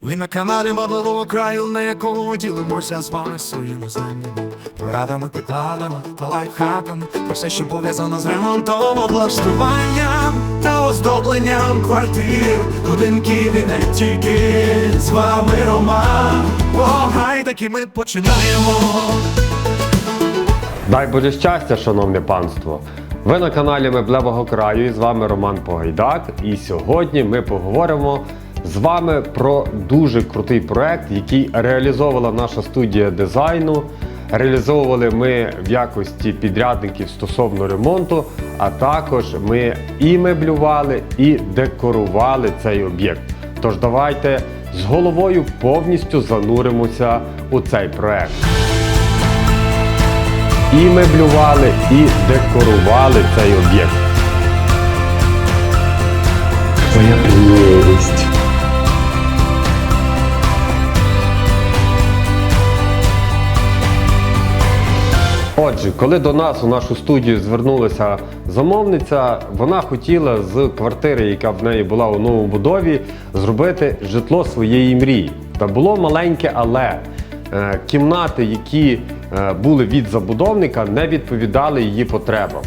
Ви на каналі Модливого краю, на якому ділимося з вами своїми знаннями, порадами, питаннями та лайфхаками про все, що пов'язано з ремонтом, облаштуванням та оздобленням квартир, будинків і не тільки з вами Роман. Огай, таки ми починаємо. Дай Боже щастя, шановне панство! Ви на каналі Меблевого краю і з вами Роман Погайдак. І сьогодні ми поговоримо з вами про дуже крутий проект, який реалізовувала наша студія дизайну. Реалізовували ми в якості підрядників стосовно ремонту, а також ми і меблювали, і декорували цей об'єкт. Тож давайте з головою повністю зануримося у цей проект. І меблювали, і декорували цей об'єкт. Отже, коли до нас у нашу студію звернулася замовниця, вона хотіла з квартири, яка в неї була у новобудові, зробити житло своєї мрії. Та було маленьке, але е, кімнати, які е, були від забудовника, не відповідали її потребам.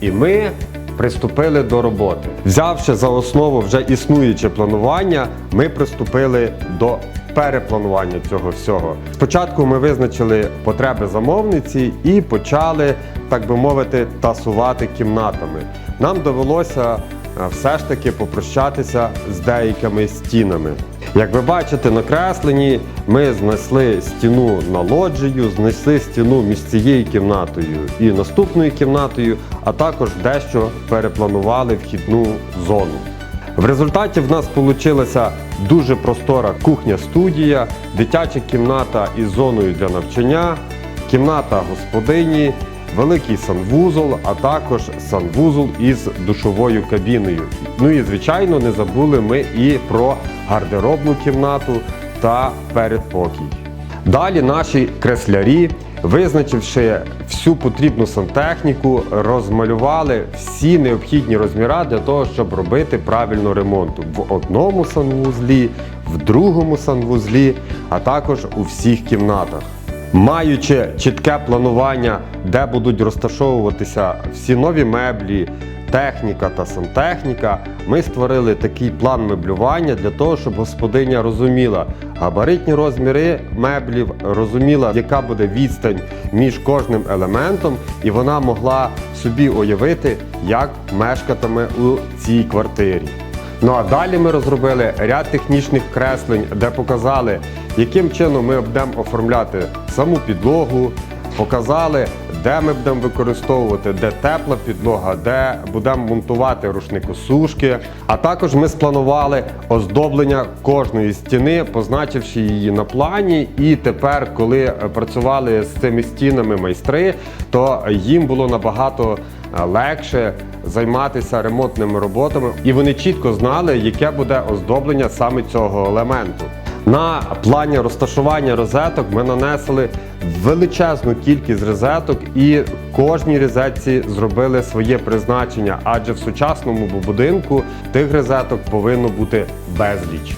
І ми приступили до роботи. Взявши за основу вже існуюче планування, ми приступили до перепланування цього всього. Спочатку ми визначили потреби замовниці і почали, так би мовити, тасувати кімнатами. Нам довелося е, все ж таки попрощатися з деякими стінами. Як ви бачите на кресленні, ми знесли стіну на лоджію, знесли стіну між цією кімнатою і наступною кімнатою, а також дещо перепланували вхідну зону. В результаті в нас вийшла дуже простора кухня-студія, дитяча кімната із зоною для навчання, кімната господині, великий санвузол, а також санвузол із душовою кабіною. Ну і звичайно, не забули ми і про гардеробну кімнату та передпокій. Далі наші креслярі, визначивши всю потрібну сантехніку, розмалювали всі необхідні розміри для того, щоб робити правильно ремонт в одному санвузлі, в другому санвузлі, а також у всіх кімнатах. Маючи чітке планування, де будуть розташовуватися всі нові меблі, техніка та сантехніка, ми створили такий план меблювання для того, щоб господиня розуміла габаритні розміри меблів, розуміла, яка буде відстань між кожним елементом, і вона могла собі уявити, як мешкатиме у цій квартирі. Ну а далі ми розробили ряд технічних креслень, де показали, яким чином ми будемо оформляти саму підлогу, показали, де ми будемо використовувати, де тепла підлога, де будемо монтувати рушникосушки. А також ми спланували оздоблення кожної стіни, позначивши її на плані. І тепер, коли е, працювали з цими стінами майстри, то їм було набагато е, легше займатися ремонтними роботами, і вони чітко знали, яке буде оздоблення саме цього елементу. На плані розташування розеток ми нанесли величезну кількість розеток і кожній розетці зробили своє призначення, адже в сучасному будинку тих розеток повинно бути безліч.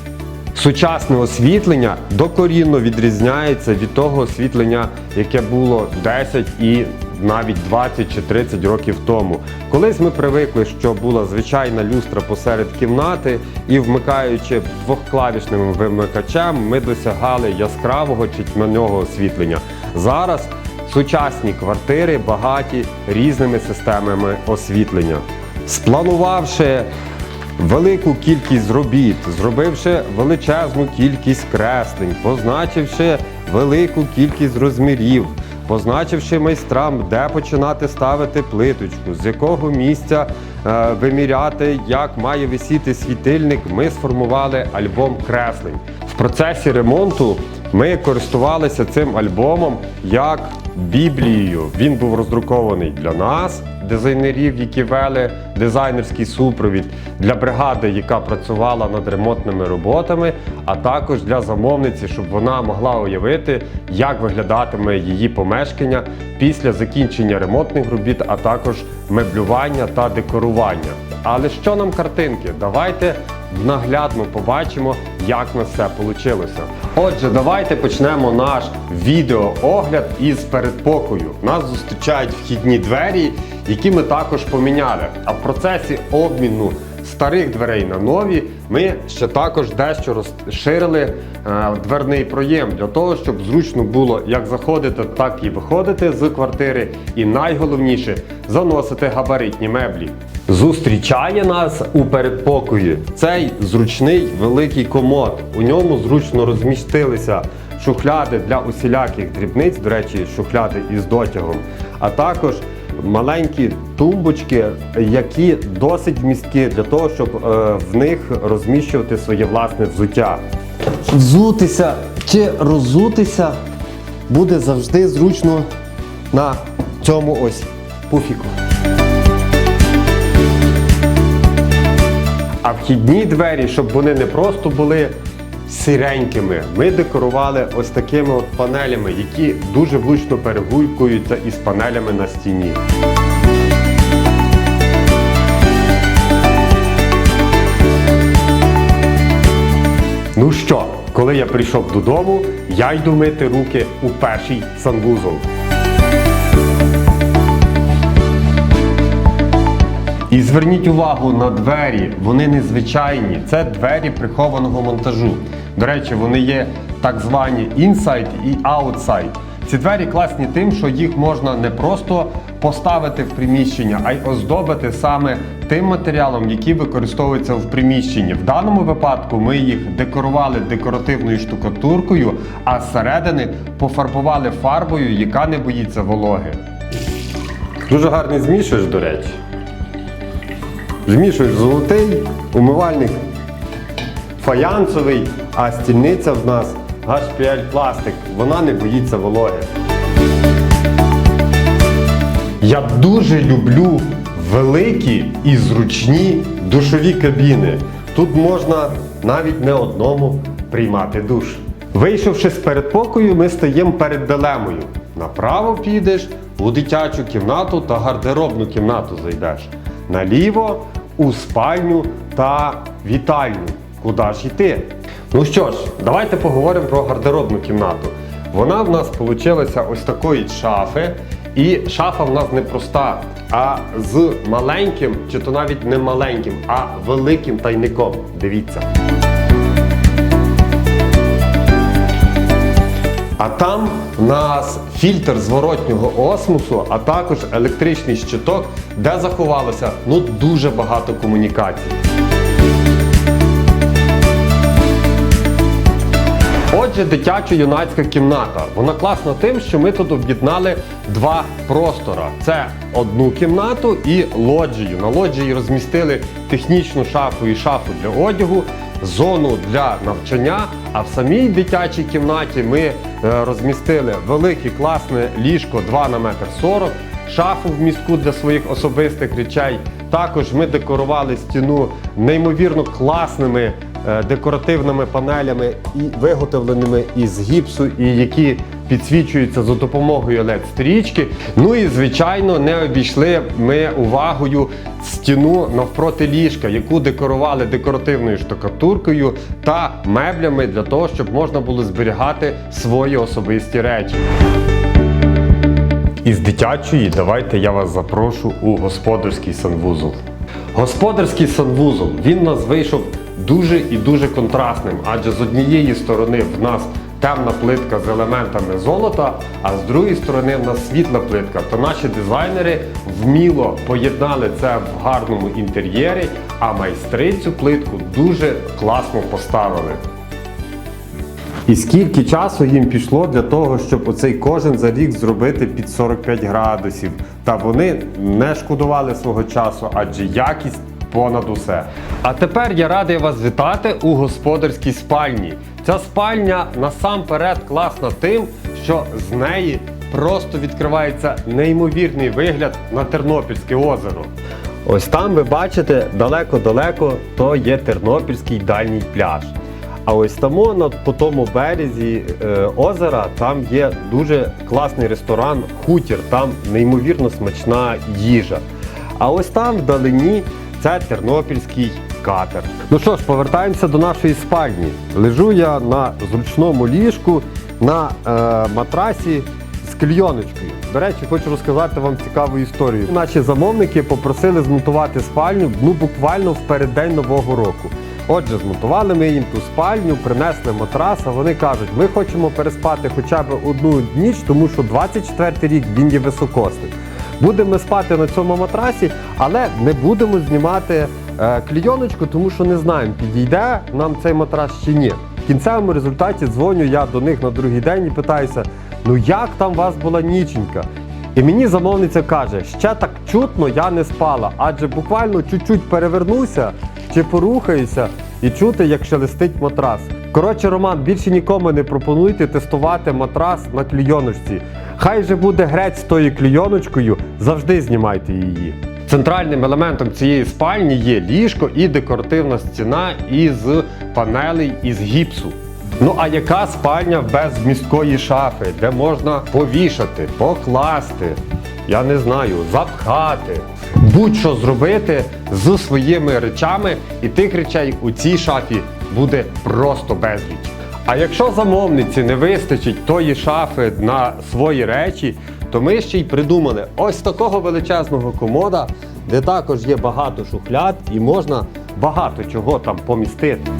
Сучасне освітлення докорінно відрізняється від того освітлення, яке було 10 і навіть 20 чи 30 років тому. Колись ми привикли, що була звичайна люстра посеред кімнати, і вмикаючи двохклавішним вимикачем, ми досягали яскравого чи тьмяного освітлення. Зараз сучасні квартири багаті різними системами освітлення. Спланувавши велику кількість робіт, зробивши величезну кількість креслень, позначивши велику кількість розмірів, позначивши майстрам, де починати ставити плиточку, з якого місця е, виміряти, як має висіти світильник, ми сформували альбом креслень. В процесі ремонту ми користувалися цим альбомом як біблією. Він був роздрукований для нас, дизайнерів, які вели дизайнерський супровід, для бригади, яка працювала над ремонтними роботами, а також для замовниці, щоб вона могла уявити, як виглядатиме її помешкання після закінчення ремонтних робіт, а також меблювання та декорування. Але що нам картинки? Давайте наглядно побачимо, як у нас все вийшло. Отже, давайте почнемо наш відеоогляд із передпокою. Нас зустрічають вхідні двері, які ми також поміняли. А в процесі обміну старих дверей на нові ми ще також дещо розширили е, дверний проєм для того, щоб зручно було як заходити, так і виходити з квартири. І найголовніше заносити габаритні меблі. Зустрічає нас у передпокої цей зручний великий комод. У ньому зручно розмістилися шухляди для усіляких дрібниць, до речі, шухляди із дотягом, а також маленькі тумбочки, які досить вмісткі для того, щоб е, в них розміщувати своє власне взуття. Взутися чи розутися буде завжди зручно на цьому ось пуфіку. А вхідні двері, щоб вони не просто були сіренькими, ми декорували ось такими от панелями, які дуже влучно перегулькуються із панелями на стіні. Ну що, коли я прийшов додому, я йду мити руки у перший санвузол. І зверніть увагу на двері, вони незвичайні. Це двері прихованого монтажу. До речі, вони є так звані inside і outside. Ці двері класні тим, що їх можна не просто поставити в приміщення, а й оздобити саме тим матеріалом, який використовується в приміщенні. В даному випадку ми їх декорували декоративною штукатуркою, а зсередини пофарбували фарбою, яка не боїться вологи. Дуже гарний змішуєш, до речі. Змішуєш золотий, умивальник фаянсовий, а стільниця в нас HPL пластик. Вона не боїться вологи. Я дуже люблю великі і зручні душові кабіни. Тут можна навіть не одному приймати душ. Вийшовши з передпокою, ми стаємо перед дилемою. Направо підеш у дитячу кімнату та гардеробну кімнату зайдеш. Наліво у спальню та вітальню. Куди ж йти? Ну що ж, давайте поговоримо про гардеробну кімнату. Вона в нас вийшла ось такої шафи. І шафа в нас не проста, а з маленьким, чи то навіть не маленьким, а великим тайником. Дивіться. А там в нас фільтр зворотнього осмосу, а також електричний щиток, де заховалося ну дуже багато комунікацій. Отже, дитячо-юнацька кімната. Вона класна тим, що ми тут об'єднали два простора. Це одну кімнату і лоджію. На лоджії розмістили технічну шафу і шафу для одягу, зону для навчання. А в самій дитячій кімнаті ми е, розмістили велике класне ліжко 2 на метр 40, шафу в містку для своїх особистих речей. Також ми декорували стіну неймовірно класними декоративними панелями і виготовленими із гіпсу, і які підсвічуються за допомогою led стрічки. Ну і звичайно, не обійшли ми увагою стіну навпроти ліжка, яку декорували декоративною штукатуркою та меблями для того, щоб можна було зберігати свої особисті речі. Із дитячої давайте я вас запрошу у господарський санвузол. Господарський санвузол він у нас вийшов дуже і дуже контрастним, адже з однієї сторони в нас темна плитка з елементами золота, а з другої сторони в нас світла плитка. То наші дизайнери вміло поєднали це в гарному інтер'єрі, а майстри цю плитку дуже класно поставили. І скільки часу їм пішло для того, щоб оцей кожен за рік зробити під 45 градусів. Та вони не шкодували свого часу, адже якість понад усе. А тепер я радий вас вітати у господарській спальні. Ця спальня насамперед класна тим, що з неї просто відкривається неймовірний вигляд на Тернопільське озеро. Ось там ви бачите далеко-далеко, то є Тернопільський дальній пляж. А ось на по тому березі е, озера там є дуже класний ресторан Хутір. Там неймовірно смачна їжа. А ось там вдалині Це тернопільський катер. Ну що ж, повертаємося до нашої спальні. Лежу я на зручному ліжку на е, матрасі з клійоночкою. До речі, хочу розказати вам цікаву історію. Наші замовники попросили змонтувати спальню ну буквально в переддень нового року. Отже, змонтували ми їм ту спальню, принесли матрас, а вони кажуть, ми хочемо переспати хоча б одну ніч, тому що 24 рік він є високосний. Будемо спати на цьому матрасі, але не будемо знімати е, клійоночку, тому що не знаємо, підійде нам цей матрас чи ні. В кінцевому результаті дзвоню я до них на другий день і питаюся: ну як там у вас була ніченька? І мені замовниця каже, ще так чутно я не спала, адже буквально чуть-чуть перевернуся чи порухаюся і чути, як шелестить матрас. Коротше, Роман, більше нікому не пропонуйте тестувати матрас на клійоночці. Хай же буде грець з тою клійоночкою, завжди знімайте її. Центральним елементом цієї спальні є ліжко і декоративна стіна із панелей із гіпсу. Ну а яка спальня без місткої шафи, де можна повішати, покласти, я не знаю, запхати, будь-що зробити з своїми речами, і тих речей у цій шафі буде просто безліч. А якщо замовниці не вистачить тої шафи на свої речі, то ми ще й придумали ось такого величезного комода, де також є багато шухляд і можна багато чого там помістити.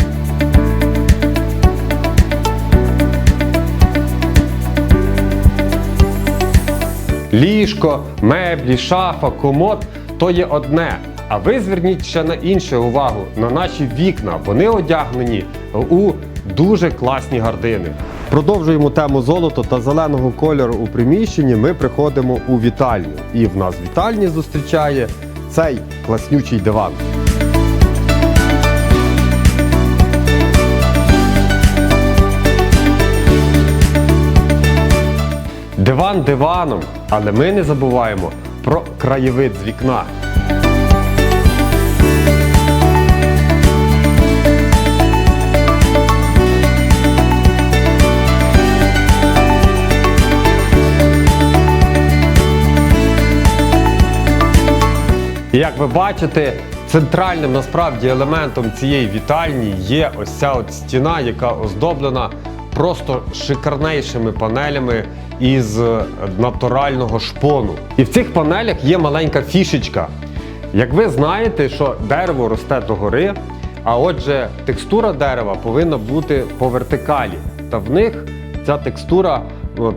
Ліжко, меблі, шафа, комод то є одне. А ви зверніть ще на інше увагу на наші вікна. Вони одягнені у дуже класні гардини. Продовжуємо тему золота та зеленого кольору у приміщенні. Ми приходимо у вітальню. І в нас вітальні зустрічає цей класнючий диван. Диван диваном, але ми не забуваємо про краєвид з вікна. І як ви бачите, центральним насправді елементом цієї вітальні є ось ця от стіна, яка оздоблена просто шикарнейшими панелями із е, натурального шпону. І в цих панелях є маленька фішечка. Як ви знаєте, що дерево росте догори, а отже, текстура дерева повинна бути по вертикалі. Та в них ця текстура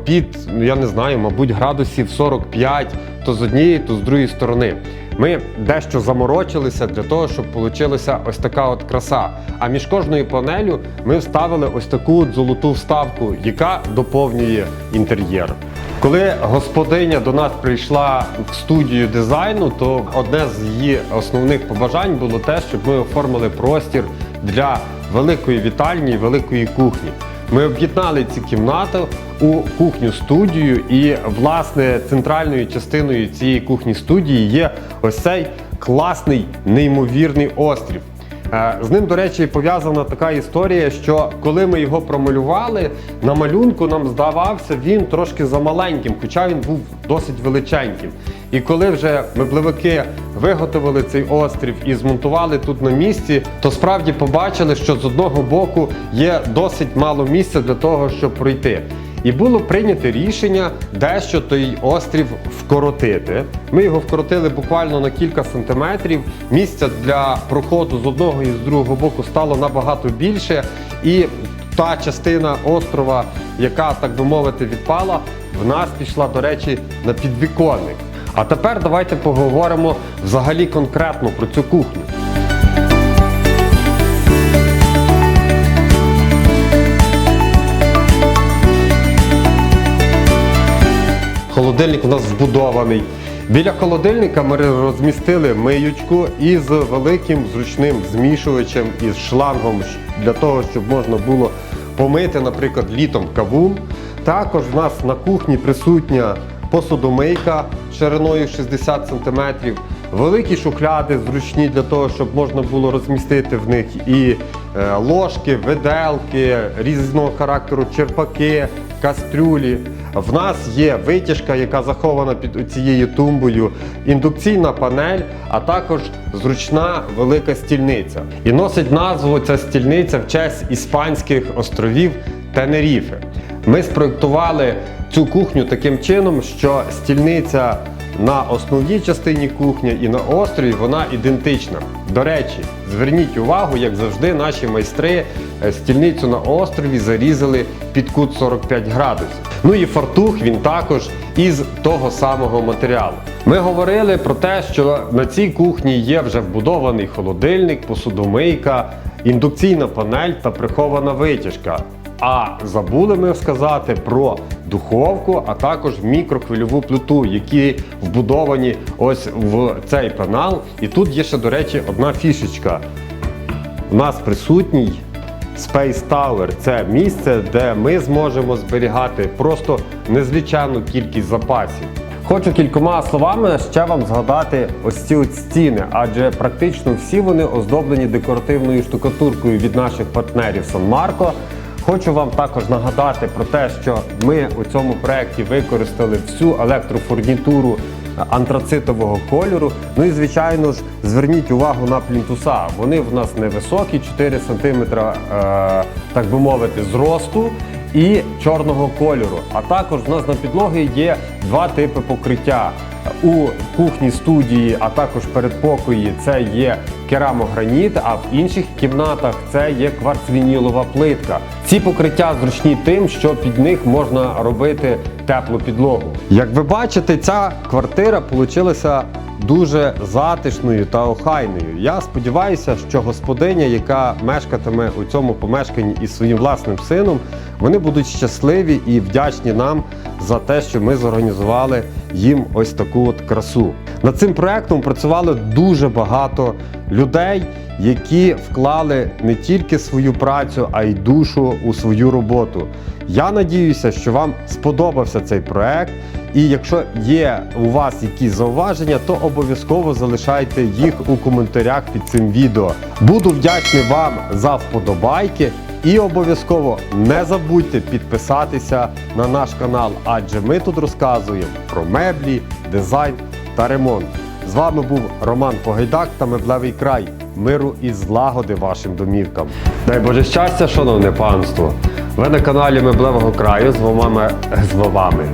під, ну, я не знаю, мабуть, градусів 45, то з однієї, то з другої сторони. Ми дещо заморочилися для того, щоб вийшла ось така от краса. А між кожною панелю ми вставили ось таку от золоту вставку, яка доповнює інтер'єр. Коли господиня до нас прийшла в студію дизайну, то одне з її основних побажань було те, щоб ми оформили простір для великої вітальні і великої кухні. Ми об'єднали ці кімнати у кухню-студію, і власне центральною частиною цієї кухні-студії є ось цей класний неймовірний острів. Е, З ним, до речі, пов'язана така історія, що коли ми його промалювали, на малюнку нам здавався він трошки замаленьким, хоча він був досить величеньким. І коли вже меблевики виготовили цей острів і змонтували тут на місці, то справді побачили, що з одного боку є досить мало місця для того, щоб пройти. І було прийнято рішення дещо той острів вкоротити. Ми його вкоротили буквально на кілька сантиметрів. Місця для проходу з одного і з другого боку стало набагато більше. І та частина острова, яка, так би мовити, відпала, в нас пішла, до речі, на підвіконник. А тепер давайте поговоримо взагалі конкретно про цю кухню. Холодильник у нас збудований. Біля холодильника ми розмістили миючку із великим зручним змішувачем із шлангом для того, щоб можна було помити, наприклад, літом кавун. Також в нас на кухні присутня посудомийка шириною 60 см, великі шухляди зручні для того, щоб можна було розмістити в них і е, ложки, виделки, різного характеру черпаки, кастрюлі. В нас є витяжка, яка захована під цією тумбою, індукційна панель, а також зручна велика стільниця. І носить назву ця стільниця в честь іспанських островів Тенеріфе. Ми спроектували цю кухню таким чином, що стільниця на основній частині кухні і на острові вона ідентична. До речі, зверніть увагу, як завжди, наші майстри е, стільницю на острові зарізали під кут 45 градусів. Ну і фартух він також із того самого матеріалу. Ми говорили про те, що на цій кухні є вже вбудований холодильник, посудомийка, індукційна панель та прихована витяжка. А забули ми сказати про духовку, а також мікрохвильову плиту, які вбудовані ось в цей панал. І тут є ще, до речі, одна фішечка. У нас присутній Space Tower це місце, де ми зможемо зберігати просто незліченну кількість запасів. Хочу кількома словами ще вам згадати ось ці от стіни, адже практично всі вони оздоблені декоративною штукатуркою від наших партнерів Сан Марко. Хочу вам також нагадати про те, що ми у цьому проєкті використали всю електрофурнітуру антрацитового кольору. Ну і звичайно ж, зверніть увагу на плінтуса. Вони в нас невисокі, 4 см, е, так би мовити, зросту і чорного кольору. А також в нас на підлоги є два типи покриття. У кухні студії, а також передпокої це є керамограніт, а в інших кімнатах це є кварцвінілова плитка. Ці покриття зручні тим, що під них можна робити теплу підлогу. Як ви бачите, ця квартира вийшла дуже затишною та охайною. Я сподіваюся, що господиня, яка мешкатиме у цьому помешканні із своїм власним сином, вони будуть щасливі і вдячні нам за те, що ми зорганізували їм ось таку от красу. Над цим проектом працювало дуже багато людей, які вклали не тільки свою працю, а й душу у свою роботу. Я надіюся, що вам сподобався цей проект. І якщо є у вас якісь зауваження, то обов'язково залишайте їх у коментарях під цим відео. Буду вдячний вам за вподобайки. І обов'язково не забудьте підписатися на наш канал, адже ми тут розказуємо про меблі, дизайн та ремонт. З вами був Роман Погайдак та Меблевий край. Миру і злагоди вашим домівкам. Дай Боже щастя, шановне панство! Ви на каналі Меблевого краю з вами з вами.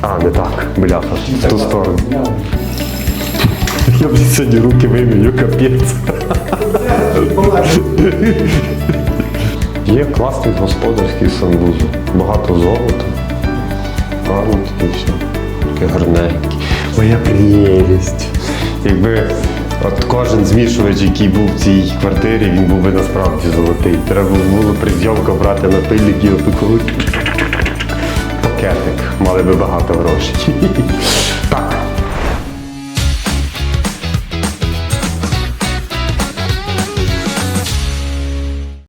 А, не так, бляха, в ту сторону. Я б сьогодні руки вимію, капець. Є класний господарський санвузол. Багато золота. Гарно таке все. Таке гарненьке. Моя прелість. Якби от кожен змішувач, який був в цій квартирі, він був би насправді золотий. Треба було при зйомках брати на пильник і отаку пакетик. Мали би багато грошей.